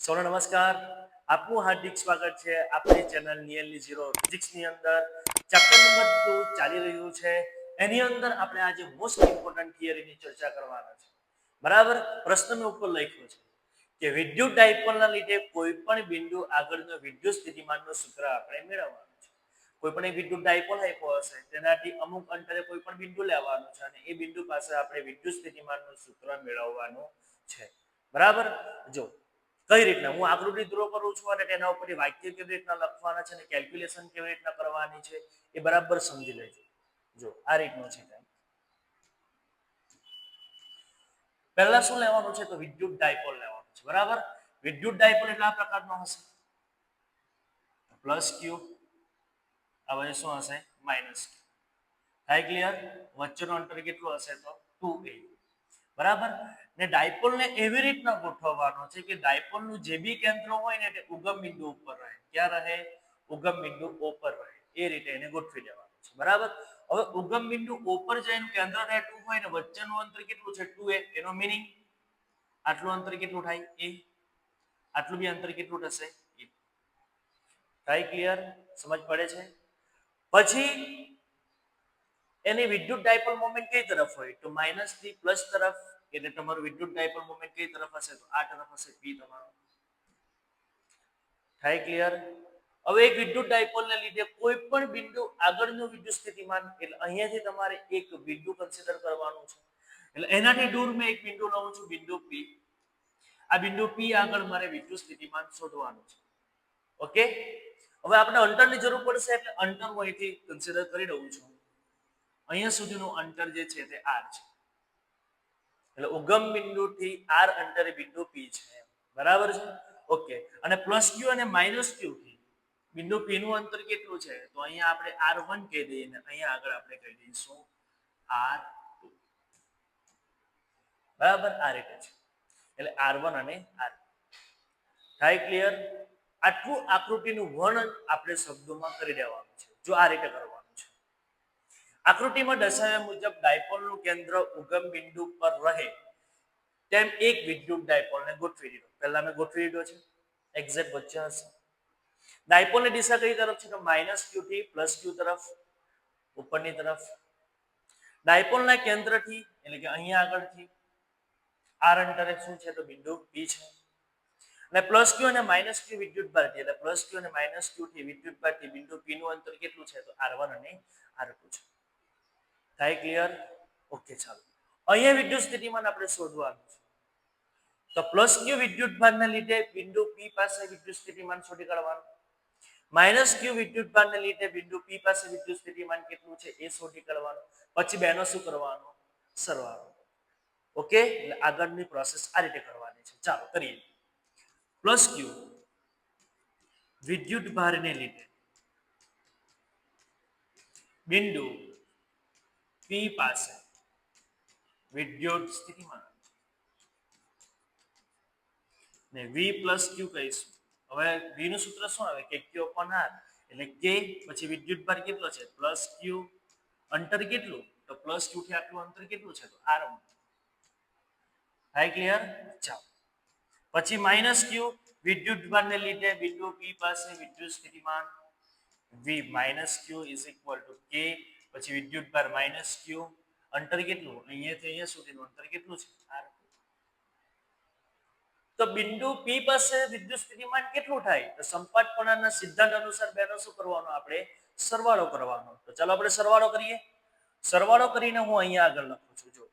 સૌને નમસ્કાર. આપનું હાર્દિક સ્વાગત છે આપણી ચેનલ નિયલની ઝીરો ફિઝિક્સની અંદર. ચેપ્ટર નંબર ટુ ચાલી રહ્યું છે. એની અંદર આપણે આજે મોસ્ટ ઇમ્પોર્ટન્ટ થિયરીની ચર્ચા કરવાના છે. બરાબર? પ્રશ્ન મેં ઉપર લખ્યો છે કે વિદ્યુત ડાયપોલના લીધે કોઈ પણ બિંદુ આગળનો વિદ્યુત સ્થિતિમાનનું સૂત્ર આપણે મેળવવાનું છે. કોઈ પણ વિદ્યુત ડાયપોલ આપ્યો હશે, તેનાથી અમુક અંતરે કોઈ પણ બિંદુ લેવાનું છે અને એ બિંદુ પાસે આપણે વિદ્યુત સ્થિતિમાનનું સૂત્ર મેળવવાનું છે. બરાબર? જો કઈ રીતના? હું આકૃતિ ડ્રો કરું છું અને તેના ઉપર વાક્ય કેવી રીતના લખવાના છે અને કેલ્ક્યુલેશન કેવી રીતના કરવાની છે એ બરાબર સમજી લેજો. જો, આ રીતનો છે પહેલા શું લેવાનું છે? તો વિદ્યુત ડાયપોલ લેવાનું છે, બરાબર? વિદ્યુત ડાયપોલ એટલે આ પ્રકારનો હશે. પ્લસ ક્યુ હવે શું હશે? માઇનસ ક્યુ થાય ક્લિયર વચ્ચેનો અંતર કેટલું હશે? તો ટુ એ બરાબર? ને ડાયપોલને એવી રીતના ગોઠવવાનો છે કે ડાયપોલનું જે બી કેન્દ્ર હોય ને તે ઉગમ બિંદુ ઉપર રહે. ક્યાં રહે? ઉગમ બિંદુ ઉપર રહે. એ રીતે એને ગોઠવી દેવાનું છે. બરાબર? હવે ઉગમ બિંદુ ઉપર જઈને કેન્દ્ર રહે ટુ હોય ને વચ્ચેનું અંતર કેટલું છે? ટુ એનો મિનિંગ આટલું અંતર કેટલું થાય? એ. આટલું બી અંતર કેટલું થશે? એ. થાય ક્લિયર સમજ પડે છે? પછી એની વિદ્યુત ડાયપોલ મોમેન્ટ કઈ તરફ હોય? તો માઇનસથી પ્લસ તરફ એટલે તમારું વિદ્યુત ડાયપોલ મોમેન્ટ કઈ તરફ હશે? તો આ તરફ હશે પી તમારો. થાય ક્લિયર હવે એક વિદ્યુત ડાયપોલને લીધે કોઈ પણ બિંદુ આગળનું વિદ્યુત સ્થિતિમાન, એટલે અહીંયાથી તમારે એક બિંદુ કન્સિડર કરવાનું છે. એટલે એનાથી દૂર મેં એક બિંદુ લઉં છું, બિંદુ પી આ બિંદુ પી આગળ મારે વિદ્યુત સ્થિતિમાન શોધવાનું છે. ઓકે? હવે આપણે અંતરની જરૂર પડશે, એટલે અંતર હું અહીંથી કન્સિડર કરી દઉં છું. અહીંયા સુધીનું અંતર જે છે તે આર છે. એટલે ઉગમ બિંદુથી આર અંતરે બિંદુ પી છે. બરાબર છે? ઓકે અને પ્લસ ક્યુ અને માઇનસ ક્યુ થી બિંદુ પી નું અંતર કેટલું છે? તો અહીંયા આપણે આર વન કહી દઈએ અને અહીંયા આગળ આપણે કહી દઈશું આર ટુ. બરાબર? આ રીતે છે. એટલે આર વન અને આર. થાય ક્લિયર આટલું આકૃતિનું વર્ણન આપણે શબ્દોમાં કરી દેવાનું છે. જો આ રીતે છે આકૃતિમાં દર્શાવ્યા મુજબ ડાયપોલનું કેન્દ્ર ઉગમ બિંદુ પર રહે તેમ એક વિદ્યુત ડાયપોલને ગોઠવી દીધો. પહેલા મેં ગોઠવી દીધો છે. એક્ઝેક્ટ વચ્ચે હશે. ડાયપોલની દિશા કઈ તરફ છે? તો માઇનસ ક્યુ થી પ્લસ ક્યુ તરફ, ઉપરની તરફ. ડાયપોલના કેન્દ્રથી, એટલે કે અહીંયા આગળથી, આર અંતરે શું છે? તો બિંદુ બી છે. અને પ્લસ ક્યુ અને માઇનસ ક્યુ વિદ્યુત ભારથી એટલે પ્લસ ક્યુ અને માઇનસ ક્યુ થી વિદ્યુત ભારથી બિંદુ પી નું અંતર કેટલું છે? તો આર અને આર ટુ છે. થાય ક્લિયર ઓકે ચાલો. અહીંયા વિદ્યુત સ્થિતિમાન આપણે શોધવાનું છે. તો પ્લસ ક્યુ વિદ્યુત ભારને લીધે બિંદુ પી પાસે વિદ્યુત સ્થિતિમાન શોધી કાઢવાનું. માઇનસ ક્યુ વિદ્યુત ભારને લીધે બિંદુ પી પાસે વિદ્યુત સ્થિતિમાન કેટલું છે એ શોધી કાઢવાનું. પછી બેનો શું કરવાનો? સરવાળો. ઓકે એટલે આગળની પ્રોસેસ આ રીતે કરવાની છે. ચાલો, કરીએ. પ્લસ ક્યુ વિદ્યુત ભારને લીધે બિંદુ પી પાસે. વિદ્યુત સ્થિતિમાન. ને વી પ્લસ ક્યુ કહીશું. હવે વી નું સૂત્ર શું આવે? કે ક્યુ અપોન આર એટલે કે પછી વિદ્યુત ભાર કેટલો છે? પ્લસ ક્યુ અંતર કેટલું? તો પ્લસ ક્યુ થી આટલું અંતર કેટલું છે? તો આર થાય ક્લિયર ચાલો. પછી માઇનસ ક્યુ વિદ્યુત ભારને લીધે બિંદુ પી પાસે વિદ્યુત સ્થિતિમાન. V minus q is equal to કે પછી વિદ્યુત ભાર માઇનસ ક્યુ અંતર કેટલું? અહીંયાથી અહીંયા સુધીનું અંતર કેટલું છે? આર. તો બિંદુ પી પાસે વિદ્યુત સ્થિતિમાન કેટલું થાય? તો સંપાતપણાના સિદ્ધાંત અનુસાર બેનો શું કરવાનો? આપણે સરવાળો કરવાનો. તો ચાલો આપણે સરવાળો કરીએ. સરવાળો કરીને હું અહીંયા આગળ લખું છું જો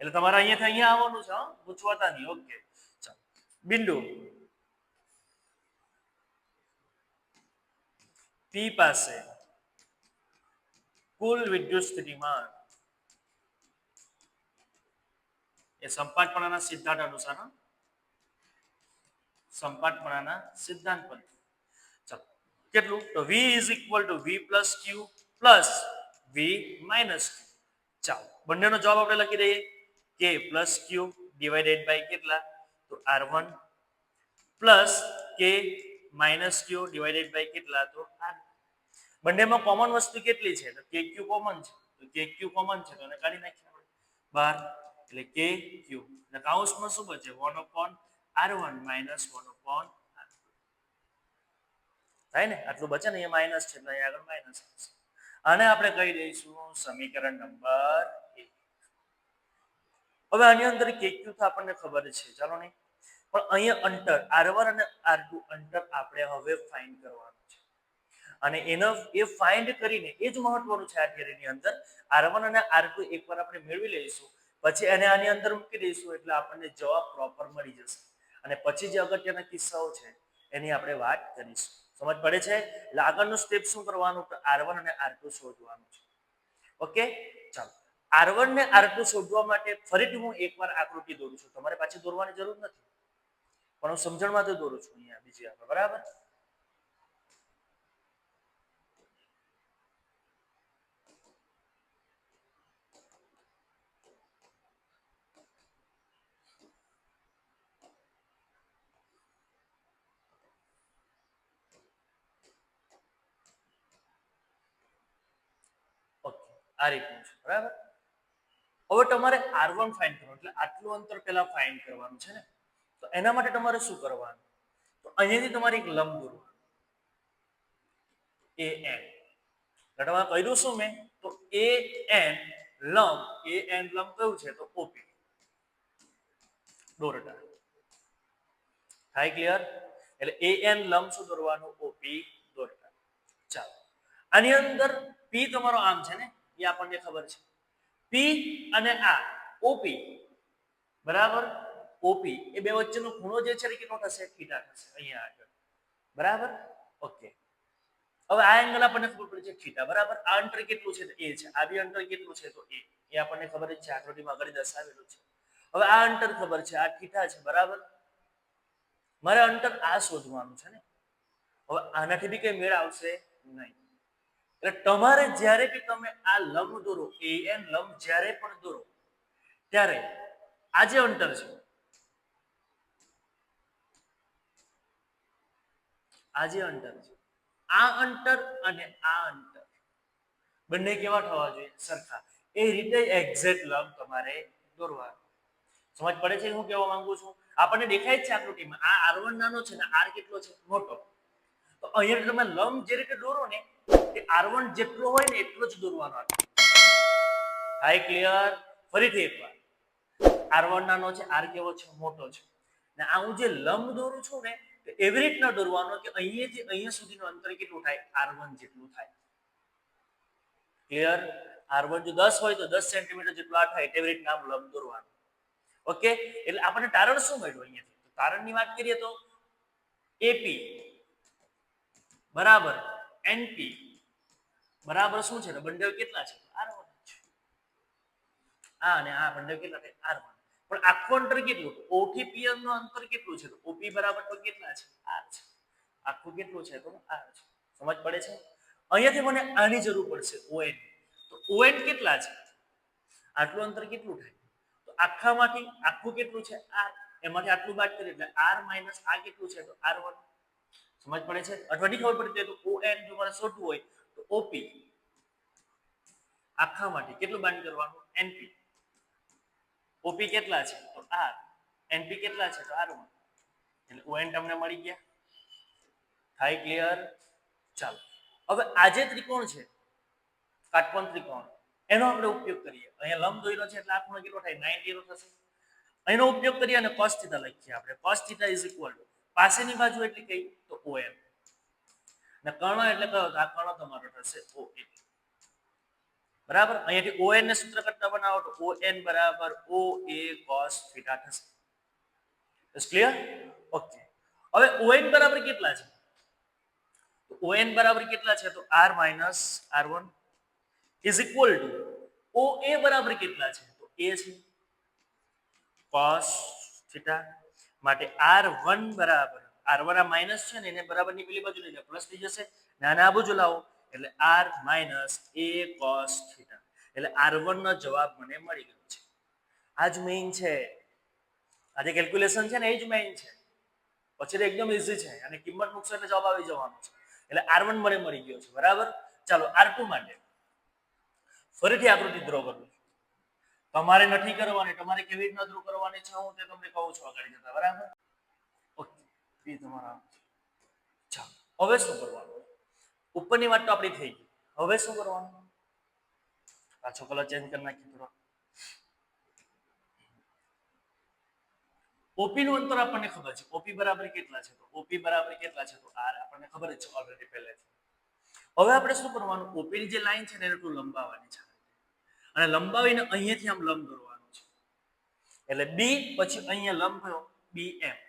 એટલે તમારે અહીંયાથી અહીંયા આવવાનું છે પૂછવાતા નહીં, ઓકે. ચાલો. બિંદુ પી પાસે કુલ વિદ્યુત સ્થિતિમાન એ સંપાતપણાના સિદ્ધાંત અનુસાર? સંપાતપણાના સિદ્ધાંત પર. કેટલું? તો v is equal to v plus q plus v minus ચાલો. બંનેનો જવાબ આપણે લખી દઈએ. કે પ્લસ ક્યુ ડિવાઇડેડ બાય કેટલા? તો r one plus k minus q divided by કેટલા? તો આર બંનેમાં કોમન વસ્તુ કેટલી છે? તો કે ક્યુ કોમન છે. તો કે ક્યુ કોમન છે, તો એને કાઢી નાખીએ આપણે. બહાર એટલે કે ક્યુ એટલે કાઉન્સમાં શું બચે? One upon r one minus one upon થાય ને? આટલું બચે ને? અહીંયા માઇનસ છે, એટલે અહીંયા આગળ માઇનસ થશે આને આપણે કહી દઈશું સમીકરણ નંબર એક. હવે આની અંદર કે ક્યુ તો આપણને ખબર છે. ચાલો નહીં પણ અહીંયા અંતર આર વન અને આર અંતર આપણે હવે ફાઇન્ડ કરવાનું અને એનો એ ફાઇન્ડ કરીને એ જ મહત્વનું છે આ થિયરીની અંદર. આર વન અને આર ટુ એકવાર આપણે મેળવી લઈશું. પછી એને આની અંદર મૂકી દઈશું એટલે આપણને જવાબ પ્રોપર મળી જશે. અને પછી જે અગત્યના કિસ્સાઓ છે, એની આપણે વાત કરીશું. સમજ પડે છે? એટલે આગળનું સ્ટેપ શું કરવાનું? તો આર વન અને આર ટુ શોધવાનું છે. ઓકે? ચાલો. આર વન ને આર ટુ શોધવા માટે ફરીથી હું એકવાર આકૃતિ દોરું છું. તમારે પાછી દોરવાની જરૂર નથી. પણ હું સમજણ તો દોરું છું અહીંયા બીજી આપણે બરાબર ઓકે આ રીતનું છે, બરાબર? હવે તમારે આર વન ફાઇન કરવાનું, એટલે આટલું અંતર પહેલા ફાઇન કરવાનું છે ને? તો એના માટે તમારે શું કરવાનું? તો અહીંયાથી તમારે એક લંબ દોરવાનું. એ એન તમારે કર્યું શું મેં? તો એ એન લંબ, એ એન લંબ કયું છે? તો ઓપી દોરતા થાય ક્લિયર એટલે એ એન લંબ શું દોરવાનું? ઓપી દોરતા ચાલો. આની અંદર પી તમારો આમ છે ને? એ આપણને ખબર છે. પી અને આ ઓપી બરાબર? ઓપી એ બે વચ્ચેનો ખૂણો જે છે કેટલો થશે? થીટા થશે. અહીંયા આગળ. બરાબર? ઓકે હવે આ એંગલ આપણને ખબર પડે છે થીટા બરાબર? આ અંતર કેટલું છે? એ છે. આ બી અંતર કેટલું છે? તો એ એ આપણને ખબર જ છે. આકૃતિમાં આગળ દર્શાવેલું છે. હવે આ અંતર ખબર છે. આ થીટા છે. બરાબર? મારે અંતર આ શોધવાનું છે ને? હવે આનાથી બી કઈ મેળ આવશે નહીં. એટલે તમારે જ્યારે બી તમે આ લંબ દોરો એ એન લંબ જ્યારે પણ દોરો, ત્યારે આ અંતર છે. આ અંતર છે. આ અંતર અને આ અંતર. બંને કેવા થવા જોઈએ? સરખા. એ રીતે એક્ઝેક્ટ લંબ તમારે દોરવા સમજ પડે છે હું કહેવા માંગુ છું? આપણને દેખાય છે આકૃતિમાં આ આર નાનો છે ને આર કેટલો છે? મોટો. તો અહીંયા તમે લંબ જે રીતે દોરો ને આર જેટલો હોય ને એટલો જ દોરવાનો હાઈ ક્લિયર ફરીથી એકવાર. આર વન નાનો છે આર કેવો છે? મોટો છે. ને આ હું જે લંબ દોરું છું ને એવી રીતના દોરવાનો કે અહીંયા જે અહીંયા સુધીનું અંતર કેટલું થાય? આર જેટલું થાય. ક્લિયર આર જો દસ હોય તો દસ સેન્ટીમીટર જેટલું આ થાય એવી રીતના આમ લંબ દોરવાનું. ઓકે એટલે આપણને તારણ શું મળ્યું અહીંયાથી? તારણની વાત કરીએ તો એપી બરાબર એનપી બરાબર શું છે બંડલ કેટલા છે? આર વન છે. આ અને આ બંડલ કેટલા થાય? આર વન પણ આખું અંતર કેટલું ઓ થી નું અંતર કેટલું છે? તો ઓપી બરાબર તો કેટલા છે? આર છે. આખું કેટલું છે? તો આર છે. સમજ પડે છે? અહીંયાથી મને આની જરૂર પડશે ઓએન તો ઓએન કેટલા છે? આટલું અંતર કેટલું થાય? તો આખામાંથી આખું કેટલું છે? આર. એમાંથી આટલું બાદ કરીએ એટલે આર માઇનસ આ કેટલું છે? તો આર વન. સમજ પડે છે? અઠવાડિયે ખબર હોય તો ઓએન જો મારે શોધવું હોય ઓપી આખામાંથી કેટલું બાદ કરવાનું? એનપી ઓપી કેટલા છે? તો આર એનપી કેટલા છે? તો આર વન એટલે ઓએન તમને મળી ગયા. થાય ક્લિયર ચાલો. હવે આ જે ત્રિકોણ છે, કાટકોણ ત્રિકોણ, એનો આપણે ઉપયોગ કરીએ. અહીંયા લંબ દોર્યો છે એટલે આ ખૂણો કેટલો થાય? 90 નો થશે. એનો ઉપયોગ કરીએ અને થીટા લખીએ આપણે. cos theta is equal to પાસેની બાજુ એટલે કઈ? તો OM ને કર્ણ એટલે કયો? તો આ કર્ણ તમારો થશે OA બરાબર? અહીંયાથી ON ને સૂત્ર કરતા બનાવો તો ON બરાબર OA cos થીટા થશે. ઇઝ ક્લિયર ઓકે હવે ON બરાબર કેટલા છે? તો ON બરાબર કેટલા છે? તો R minus R1 is equal to OA બરાબર કેટલા છે? તો A છે. Cos થીટા માટે R1 બરાબર R1 આ માઇનસ છે ને એને બરાબરની પેલી બાજુ લઈ જાઓ પ્લસ થઈ જશે. ને આને આ બાજુ લાવો, એટલે R minus A cos theta એટલે R1 નો જવાબ મને મળી ગયો છે. આ જ મેઇન છે. આ જે કેલ્ક્યુલેશન છે ને એ જ મેઇન છે. પછી એકદમ ઇઝી છે. અને કિંમત મૂકશો એટલે જવાબ આવી જવાનો છે. એટલે આર વન મને મળી ગયો છે. બરાબર? ચાલો આર માટે. ફરીથી આકૃતિ ડ્રો કરું તમારે નથી કરવાની, તમારે કેવી રીતના ડ્રો કરવાની છે હું તે તમને કહું છું આગળ જતા. બરાબર? પી તમારા હવે શું કરવાનું? ઉપરની વાત તો આપણી થઈ ગઈ. હવે શું કરવાનું? પાછો કલર ચેન્જ કરી નાખી થોડો. ઓપી નું અંતર આપણને ખબર છે. ઓપી બરાબર કેટલા છે તો? ઓપી બરાબર કેટલા છે તો? આર આપણને ખબર જ છે ઓલરેડી પહેલેથી. હવે આપણે શું કરવાનું? ઓપી ની જે લાઈન છે ને એને લંબાવવાની છે. અને લંબાવીને અહીંયાથી આમ લંબ દોરવાનું છે. એટલે બી પછી અહીંયા લંબ થયો. બી એમ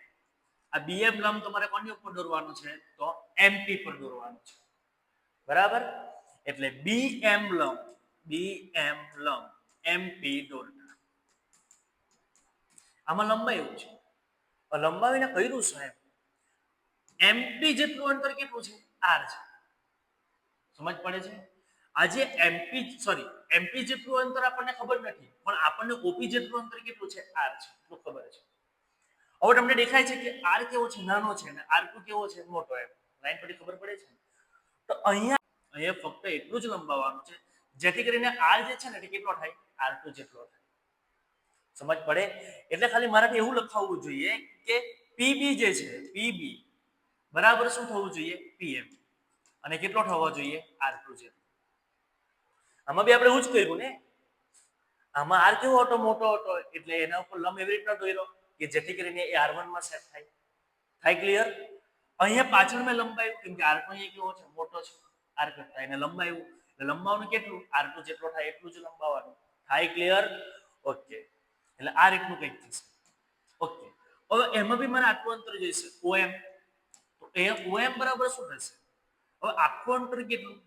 આ બી એમ લંબ તમારે કોની ઉપર દોરવાનું છે? તો એમપી પર દોરવાનું છે. બરાબર? એટલે બી એમ લંબ બી એમ લંબ એમપી દોરતા આમાં લંબાયું છે. લંબાવીને કર્યું સાહેબ? એમપી જેટલું અંતર કેટલું છે? આર છે. સમજ પડે છે? આજે એમપી સોરી એમપી જેટલું અંતર આપણને ખબર નથી, પણ આપણને ઓપી જેટલું અંતર કેટલું છે? આર છે. એટલું ખબર છે. હવે તમને દેખાય છે કે આર કેવો છે? નાનો છે અને આર કેવો છે? મોટો એમ. લાઈન પરથી ખબર પડે છે? તો અહીંયા અહીંયા ફક્ત એટલું જ લંબાવવાનું છે, જેથી કરીને આર જે છે ને તે કેટલો થાય? આર ટુ જેટલો થાય. સમજ પડે? એટલે ખાલી મારાથી એવું લખાવવું જોઈએ કે પીબી જે છે પીબી બરાબર શું થવું જોઈએ? પીએમ અને કેટલો થવો જોઈએ? આર ટુ જેટલો. આમાં બી આપણે એવું જ કર્યું ને? આમાં આર કેવો હતો? મોટો હતો. એટલે એના ઉપર લંબ એવી રીતના દોર્યો. કે જેથી કરીને એ આરમાં સેટ થાય. થાય ક્લિયર અહીંયા પાછળ મેં લંબાયું કેમ કે આર ટુ અહીંયા કેવો છે? મોટો છે. આર કરતા એને લંબાયું એટલે લંબાવવાનું કેટલું? આર ટુ જેટલો થાય એટલું જ લંબાવવાનું. થાય ક્લિયર ઓકે. એટલે આ રીતનું કંઈક થશે. ઓકે. હવે એમાં બી મને આટલું અંતર જોઈશે. ઓએમ. તો એ ઓએમ બરાબર શું થશે? હવે આખું અંતર કેટલું?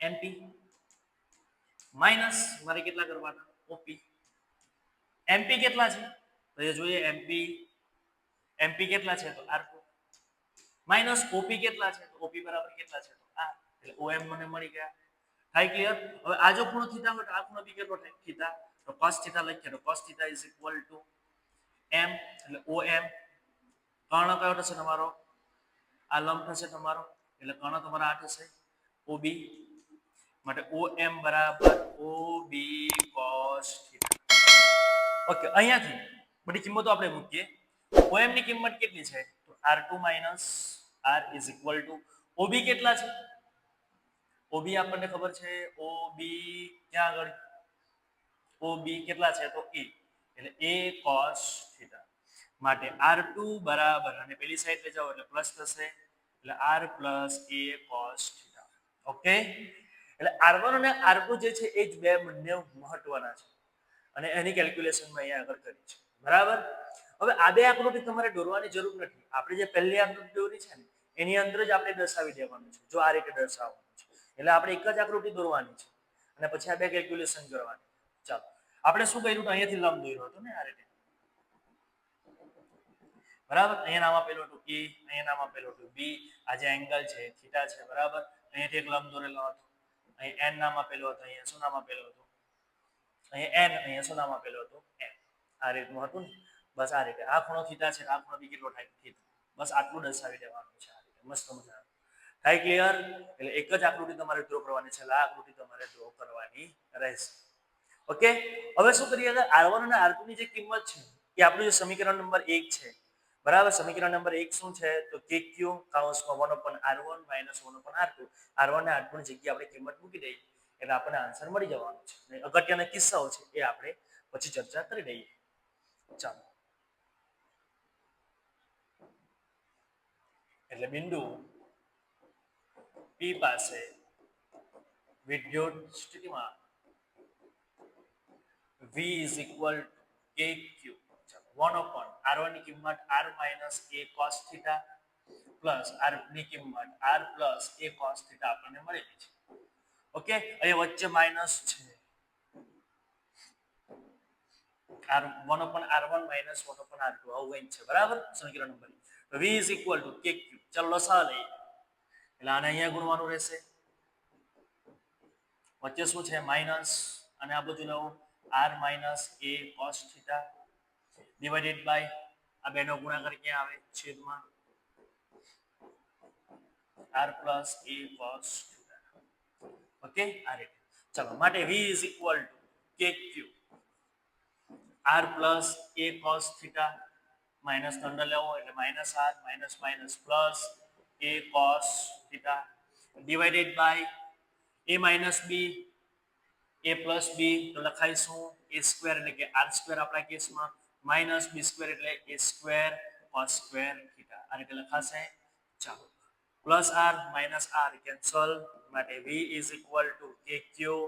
એમપી. માઇનસ મારે કેટલા કરવાના? ઓપી. એમપી કેટલા છે? તો એ જોઈએ એમપી એમપી કેટલા છે તો આર માઇનસ ઓપી કેટલા છે તો ઓપી બરાબર કેટલા છે તો આ એટલે ઓએમ મને મળી ગયા. થાય ક્લિયર હવે આ જો ખૂણો થીટા હોય તો આ ખૂણો બી કેટલો થાય? થીટા તો cos થીટા લખીએ તો cos theta is equal to m, એટલે OM કર્ણ કયો થશે તમારો? આ લંબ થશે તમારો. એટલે કર્ણ તમારા આ થશે OB માટે OM બરાબર OB cos થીટા ઓકે અહીંયાથી બધી કિંમતો આપણે મૂકીએ. ઓએમની કિંમત કેટલી છે? તો R2 R is equal to OB કેટલા છે? ઓબી આપણને ખબર છે ઓબી ક્યાં આગળ? ઓબી કેટલા છે? તો એ એટલે એ કોસ થીટા માટે R2 બરાબર, અને પેલી સાઈડ લઈ જાઓ એટલે પ્લસ થશે. એટલે r plus a cos theta okay એટલે આર વન અને R2 જે છે, એ જ બે બંને મહત્વના છે. અને એની કેલ્ક્યુલેશન મેં અહીંયા આગળ કરી છે. બરાબર? હવે આ બે આકૃતિ તમારે દોરવાની જરૂર નથી. આપણે જે પહેલી આકૃતિ દોરી છે ને, એની અંદર જ આપણે દર્શાવી દેવાનું છે, જો આ રીતે દર્શાવવાનું છે. એટલે આપણે એક જ આકૃતિ દોરવાની છે. અને પછી આ બે કેલ્ક્યુલેશન કરવાની. ચાલો. આપણે શું કર્યું તો અહીંયાથી લંબ દોર્યો હતો ને આ રીતે? બરાબર? અહીંયા નામ આપેલું હતું એ અહીંયા નામ આપેલું હતું બી આ જે એંગલ છે થીટા છે, બરાબર? અહીંયાથી એક લંબ દોરેલો હતો. અહીં એન નામ આપેલું હતું, અહીંયા શું નામ આપેલું હતું? અહીંયા એન અહીંયા શું નામ આપેલું હતું? એન આ રીતનું હતું ને, બસ આ રીતે. આ ખૂણો થીટા છે, આ ખૂણો બી કેટલો થાય? થીટા બસ આટલું દર્શાવી દેવાનું છે આ રીતે. મસ્ત મજા થાય ક્લિયર એટલે એક જ આકૃતિ તમારે ડ્રો કરવાની છે. આ આકૃતિ તમારે ડ્રો કરવાની રહેશે. ઓકે હવે શું કરીએ આર વન અને R2 ની જે કિંમત છે, એ આપણું જે સમીકરણ નંબર એક છે. બરાબર? સમીકરણ નંબર એક શું છે? તો KQ કૌંસમાં 1 R1 1 R2 R1 અને R2 ની જગ્યાએ આપણે કિંમત મૂકી દઈએ. એટલે આપણને આન્સર મળી જવાનો છે. અગત્યના કિસ્સાઓ છે, એ આપણે પછી ચર્ચા કરી દઈએ. ચાલો એટલે બિંદુ P પાસે વિદ્યુત સ્થિતિમાં is equal to KQ. ચાલો 1 upon R1 ની કિંમત R minus A cos theta plus R ની કિંમત R plus A cos theta આપણને મળેલી છે ઓકે અહીંયા વચ્ચે માઇનસ છે R 1 upon R1 minus 1 upon R2 આવું કંઈક છે બરાબર? સમીકરણ નંબર. તો V is equal to KQ ચાલો લસા એટલે આને અહીંયા ગુણવાનું રહેશે. વચ્ચે શું છે? માઇનસ અને આ બધું લઉં. R minus a cos theta divided by આ બેનો ગુણાકાર ક્યાં આવે? છેદમાં r પ્લસ cos theta. ઓકે આ રીતે. ચલો, માટે v is equal to kq r plus a cos theta minus અંદર લેવો એટલે minus r minus minus plus a cos theta divided by a minus b a plus b તો લખાઈશું એ સ્ક્વેર એટલે કે આર સ્ક્વેર આપણા કેસમાં માઇનસ બી સ્ક્વેર એટલે a square cos square theta આ રીતે લખાશે ચાલો plus r minus r cancel માટે v ઇઝ ઇક્વલ ટુ કે ક્યુ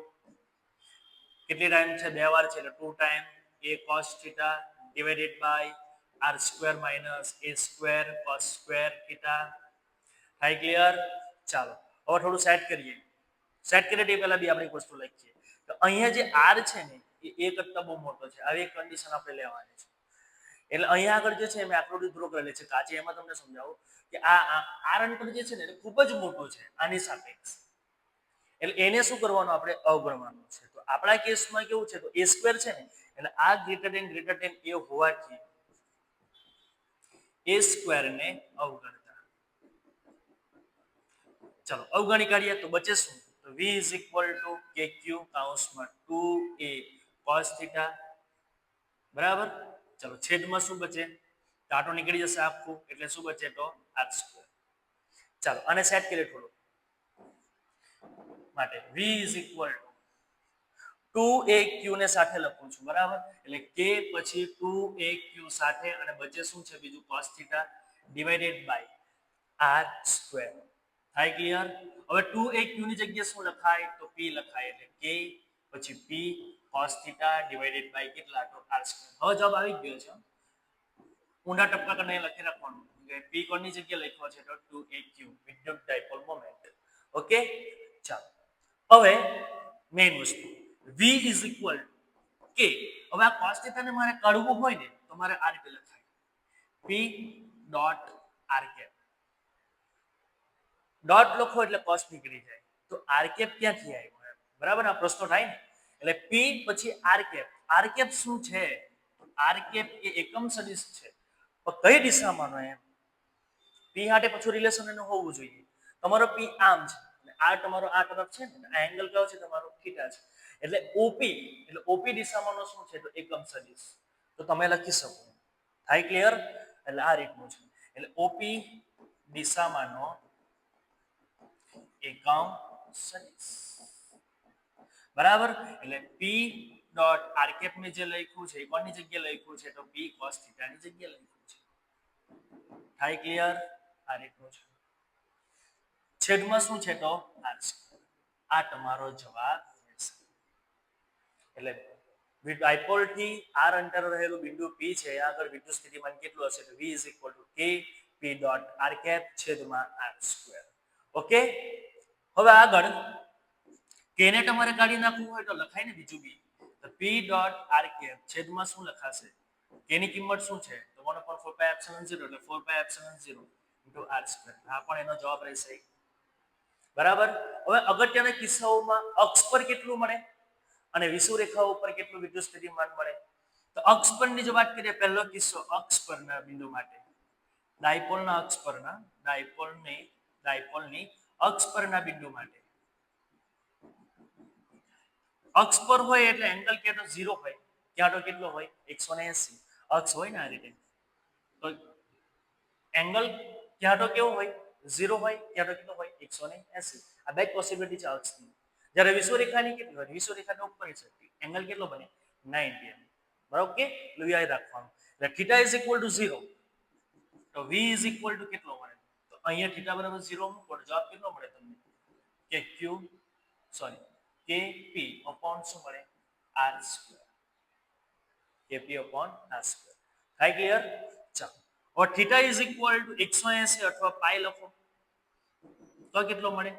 કેટલી ટાઈમ છે બે વાર છે એટલે two time a cos theta divided by r square minus a square cos square theta. હાઈ ક્લિયર ચાલો, હવે થોડું સેટ કરીએ. સેટ કરીએ તે પહેલા બી આપણે એક વસ્તુ લખીએ. તો અહીંયા જે આર છે ને, એ એ કરતા બહુ મોટો છે. આવી એક કન્ડિશન આપણે લેવાની છે. એટલે અહીંયા આગળ જે છે, મેં આકૃતિ ડ્રો કરેલી છે. કાચી એમાં તમને સમજાવું કે આ આર અંતર જે છે ને, એ ખૂબ જ મોટો છે. આની સાપેક્ષ. એટલે એને શું કરવાનું આપણે અવગણવાનું છે? તો આપણા કેસમાં કેવું છે? તો એ સ્ક્વેર છે ને એટલે આ greater than greater than a હોવાથી એ સ્ક્વેર ને અવગણતા. ચલો, અવગણી કાઢીએ તો બચે શું? તો v is equal to કે ક્યુ કાઉન્સમાં ટુ એ કોસ બરાબર? ચલો, છેદમાં શું બચે? ટાટો નીકળી જશે આખું, એટલે શું બચે તો? r સ્ક્વેર ચાલો અને સેટ કરીએ થોડું માટે v is equal to two a q ને સાથે લખું છું, બરાબર? એટલે કે પછી ટુ એ ક્યુ સાથે અને બચે શું છે બીજું? cos theta divided by r square થાય ક્લિયર હવે ટુ એ ક્યુ ની જગ્યાએ શું લખાય? તો પી લખાય, એટલે કે પછી P cos theta divided by કેટલા? તો આર હવે જવાબ આવી ગયો છે. ઊંડા ટપકા કરીને લખી રાખવાનું. p કોની જગ્યાએ લખ્યો છે? તો ટુ એ ક્યુ. વિદ્યુત ડાયપોલ મોમેન્ટ ઓકે ચાલો. હવે મેઇન વસ્તુ. V ઇઝ ઇક્વલ કે હવે આ cos થીટા ને મારે કાઢવું હોય ને, તો મારે આ રીતે લખાય. P dot r cap dot લખો એટલે cos નીકળી જાય. તો r કેપ ક્યાંથી આવ્યો બરાબર? આ પ્રશ્ન થાય ને? એટલે p પછી r કેપ r કેપ શું છે? r કેપ એ એકમ સદિશ છે. પણ કઈ દિશામાંનો એમ? P હાટે પછી રિલેશન એનું હોવું જોઈએ. તમારો p આમ છે. આ તમારો આ તરફ છે ને? આ એંગલ કયો છે? તમારો થીટા છે. એટલે ઓપી એટલે ઓપી દિશામાંનો શું છે? તો એકમ સદિશ. તો તમે લખી શકો. થાય ક્લિયર એટલે આ રીતનું છે. એટલે ઓપી દિશામાંનો એકમ સદિશ. બરાબર? એટલે p ડોટ આર કેપ મેં જે લખ્યું છે, એ કોની જગ્યાએ લખ્યું છે? તો p cos થીટા ની જગ્યાએ લખ્યું છે. થાય ક્લિયર આ રીતનું છે. છેદમાં શું છે તો? આર આ તમારો જવાબ એટલે ડાયપોલથી આર અંતર રહેલું બિંદુ p છે આગળ વિદ્યુત સ્થિતિમાન કેટલું હશે તો v k p dot r cap છેદમાં આર સ્ક્વેર ઓકે હવે આગળ કે ને તમારે કાઢી નાખવું હોય તો લખાય ને બીજું બી તો p ડોટ આર કેપ છેદમાં શું લખાશે? કે ની કિંમત શું છે? તો 1 upon 4 pi epsilon 0 એટલે 4 pi epsilon 0 into r square. આ પણ એનો જવાબ રહેશે. બરાબર? હવે અગત્યના કિસ્સાઓમાં અક્ષ પર કેટલું મળે? અને વિષુવરેખાઓ ઉપર કેટલું વિદ્યુત સ્થિતિમાન મળે? તો અક્ષ પરની જો વાત કરીએ, પહેલો કિસ્સો અક્ષ પરના બિંદુ માટે. ડાયપોલના અક્ષ પરના ડાયપોલની ડાયપોલની અક્ષ પરના બિંદુ માટે. અક્ષ પર હોય એટલે એંગલ કે તો ઝીરો હોય, ક્યાં તો કેટલો હોય? 180 અક્ષ હોય ને આ રીતે. તો એંગલ ક્યાં તો કેવો હોય? ઝીરો હોય, ક્યાં તો કેટલો હોય? 180 આ બે પોસિબિલિટી છે અક્ષની. જ્યારે વિશ્વરેખાની કેટલી હોય? વિશ્વરેખાની ઉપર છે. એંગલ કેટલો બને? 90 બરાબર કે? એટલે યાદ રાખવાનું. એટલે theta is equal to zero તો વી ઇઝ ઇક્વલ ટુ કેટલો મળે? તો અહીંયા થીટા બરાબર ઝીરો મૂકો જવાબ કેટલો મળે તમને? કે ક્યુ સોરી કે પી અપોન શું મળે? આર સ્ક્વેર કે પી અપોન આર સ્ક્વેર થાય ક્લિયર ચાલો. થીટા ઇઝ ઇક્વલ ટુ 180 અથવા પાઈ લખો. તો કેટલો મળે?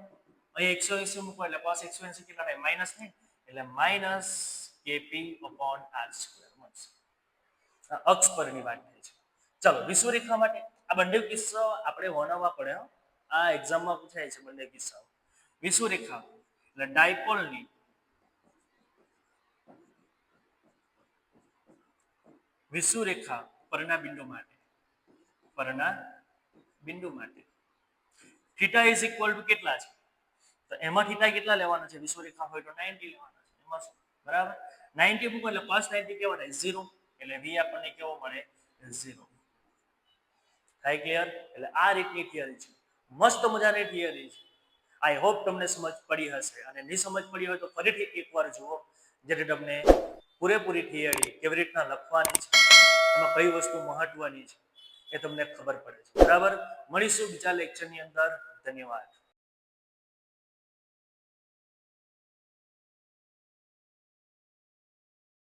અહીં 180 મૂકો એટલે cos 180 કેટલા થાય માઇનસ ને એટલે minus kp upon r square મળશે અક્ષ પરની વાત થાય છે ચલો વિશ્વરેખા માટે આ બંને કિસ્સો આપણે વર્ણવવા પડે આ એક્ઝામમાં પૂછાય છે બંને કિસ્સાઓ વિશ્વરેખા એટલે ડાયપોલની વિષુવરેખા પરના બિંદુ માટે પરના બિંદુ માટે થીટા ઇઝ ઇક્વલ ટુ કેટલા છે? તો એમાં થીટા કેટલા લેવાના છે? વિષુવરેખા હોય તો 90 લેવાના છે. એમાં શું? બરાબર? 90 મૂકો એટલે cos 90 કેવો થાય 0 એટલે v આપણને કેવો મળે? 0 થાય ક્લિયર એટલે આ રીતની થિયરી છે. મસ્ત મજાની થિયરી છે. આઈ હોપ તમને સમજ પડી હશે. અને નહીં સમજ પડી હોય તો ફરીથી એકવાર જુઓ, જેથી તમને પૂરેપૂરી થિયરી કેવી રીતના લખવાની છે, એમાં કઈ વસ્તુ મહત્વની છે, એ તમને ખબર પડે છે. બરાબર? મળીશું બીજા લેક્ચરની અંદર. ધન્યવાદ.